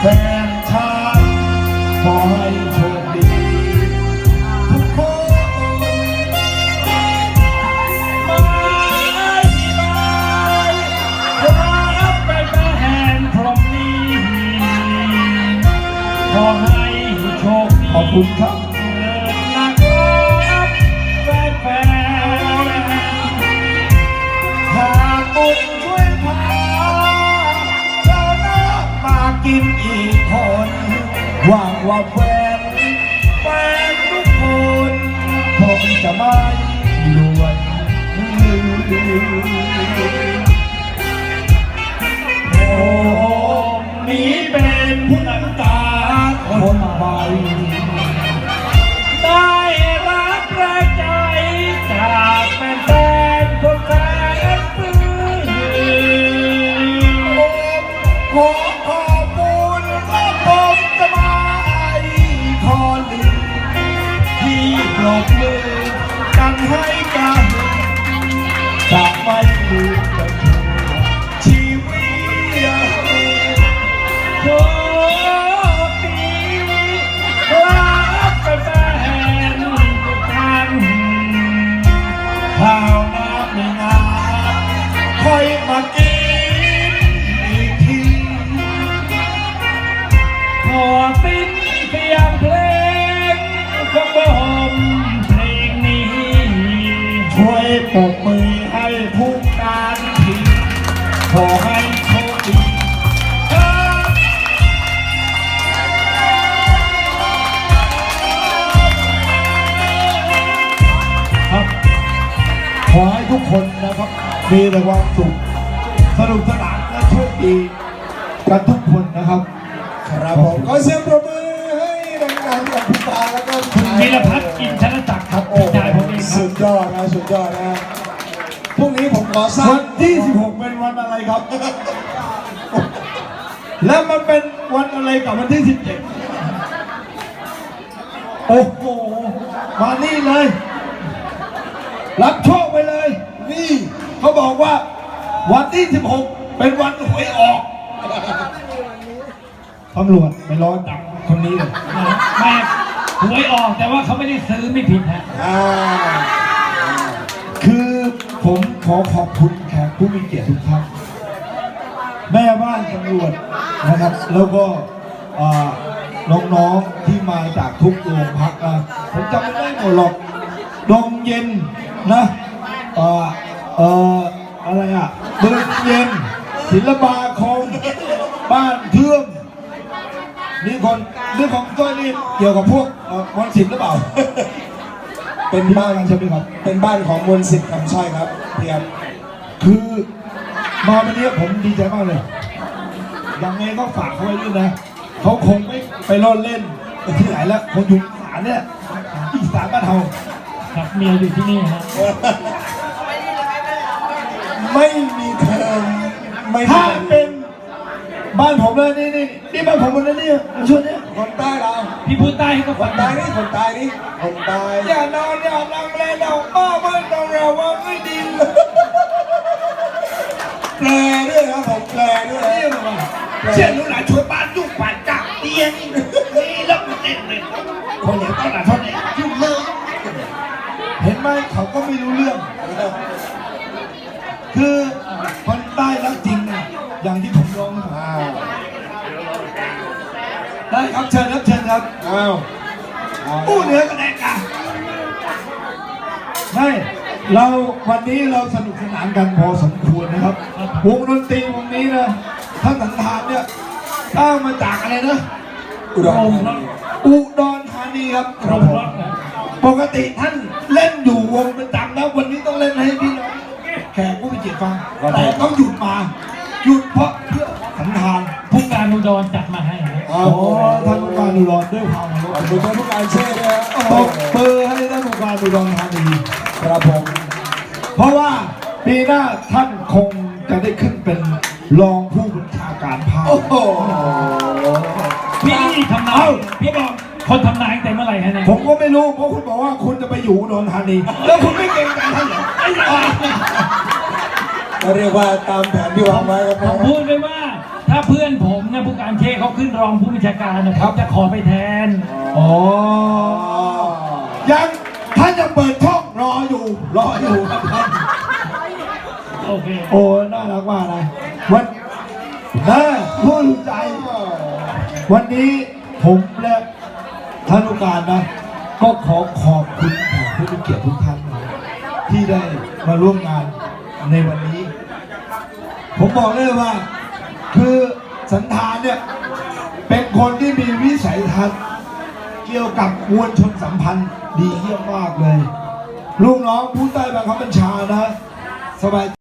แฟนชายขอให้โชคดีทุกคนบายบายรับไปแม่แหนพรหมนี้ขอให้โชคขอบคุณครับ หวังว่าแฟนแฟนทุกคนคงจะไม่ลวนโอ้นี้เป็นผู้นำตาคนใหม่ สิ้นเสียงเพลงของผมเพลงนี้ ช่วยปรบมือให้ผู้การทีขอให้โชคดีครับครับ ขอให้ทุกคนนะครับมีแต่ความสุขสนุกสนานและโชคดีกันทุกคนนะครับ ครับผมขอเสียงปรบมือให้ดังๆกับพี่ตาแล้วก็คุณนิรพัฒน์อินทรศักดิ์ครับโอ้พี่ชายผมเองครัสุบดยอดนะสุดยอดนะพรุ่งนี้ผมขอสร้างวันที่ 16 เป็นวันอะไรครับ แล้วมันเป็นวันอะไรกับวันที่ 17 โอ้โห มานี่เลย รับโชคไปเลย นี่เขาบอกว่า วันที่ 16 เป็นวันหวยออก ตำรวจไปรอจับคนนี้เลยแม่หวยออกแต่ว่าเขาไม่ได้ซื้อไม่ผิดฮะอ่าคือผมขอขอบคุณแขกผู้มีเกียรติทุกท่านแม่บ้านตำรวจนะครับ แล้วก็อ่าน้องๆที่มาจากทุกโรงพักนะผมจำไม่ได้หมดหรอกดงเย็นนะเอ่อเอ่ออะไรอะเดินเย็นศิลปาคมบ้านเทื่อม นี่คนเรื่องของต้อยนี่เกี่ยวกับพวกเอ่อวันศิลป์หรือเปล่า เป็นที่บ้าบ้านนใช่ไหมครับ เป็นบ้านของมนต์สิทธิ์คำสร้อยครับเพียบคือมาวันนี้ผมดีใจมากเลยยังไงก็ฝากเขาไว้ด้วยนะเขาคงไม่ไปร่อนเล่นที่ไหนแล้วคงอยู่อีสานเนี่ยอีสานบ้านเฮาครับเมียอยู่ที่นี่ฮะไม่มีเทอมไม่มีถ้าเป็นบ้านผมเลยนี่นี่ นี่บ้านผมหมดเลยนี่ช่วงเนี้ยคนใต้เราพี่พูดใต้ให้ก็คฟังนใต้นี่คนใต้นี่คนใต้อย่านอนอย่าลังเลเราบ้าบ้านเราเราว่าไม่ดีแปลด้วยครับผมแปลด้วยนี่หรอเช่นนู้นหลานชวนบ้านยุ่งป่านจับเตียงนี่แล้วมันเต้นเลยคนอย่างตลาดเท่านี้ยุ่งเลยเห็นไหมเขาก็ไม่รู้เรื่อง คือคนใต้รักจริงนะอย่าง ครับเชิญครับเชิญครับอ้าวอ้าวผู้เหนือกันแดกกันไม่เราวันนี้เราสนุกสนานกันพอสมควรนะครับ วงดนตรีวงนี้นะท่านสันธานเนี่ยสร้างมาจากอะไรนะอุดรธานีอุดรธานีครับครับผมปกติท่านเล่นอยู่วงประจำแล้ววันนี้ต้องเล่นให้พี่น้องแขกผู้มีเกียรติฟังแต่ต้องหยุดมาหยุดเพราะเพื่อสันธานผู้การอุดรจัดมาให้ ฮะอ้าโอ้วท่านผู้การอุดรด้วยความเคารขอบพคุณท่านผู้การเช่ด้วยนะตบมือให้ท่านผู้การอุดรธานีครับผมเพราะว่าปีหน้าท่านคงจะได้ขึ้นเป็นรองผู้บัญชาการภาคโอ้โหพี่ทำนายพี่บอกคนทำนายตั้งแต่เมื่อไหร่ฮะเนี่ยผมก็ไม่รู้เพราะคุณบอกว่าคุณจะไปอยู่อุดรธานีแล้วคุณไม่เก่งใจท่านเหรอไอ้บ้าก็เรียกว่าตามแผนที่วางไว้ครับผมพูดไว้ว่า ถ้าเพื่อนผมเนี่ยผู้การเคเขาขึ้นรองผู้บัญชาการนะครับจะขอไปแทน อ๋อ ยังท่านยังเปิดช่องรออยู่ รออยู่ครับท่าน โอเค โอ้น่ารักมากนะวันน่าพูดใจ วันนี้ผมและท่านผู้การนะ ก็ขอขอบคุณแขกผู้มีเกียรติทุกท่านนะที่ได้มาร่วมงานในวันนี้ ผมบอกเลยว่า คือสันธานเนี่ย เป็นคนที่มีวิสัยทัศน์เกี่ยวกับมวลชนสัมพันธ์ดีเยี่ยมมากเลย ลูกน้องผู้ใต้บังคับบัญชานะ สบาย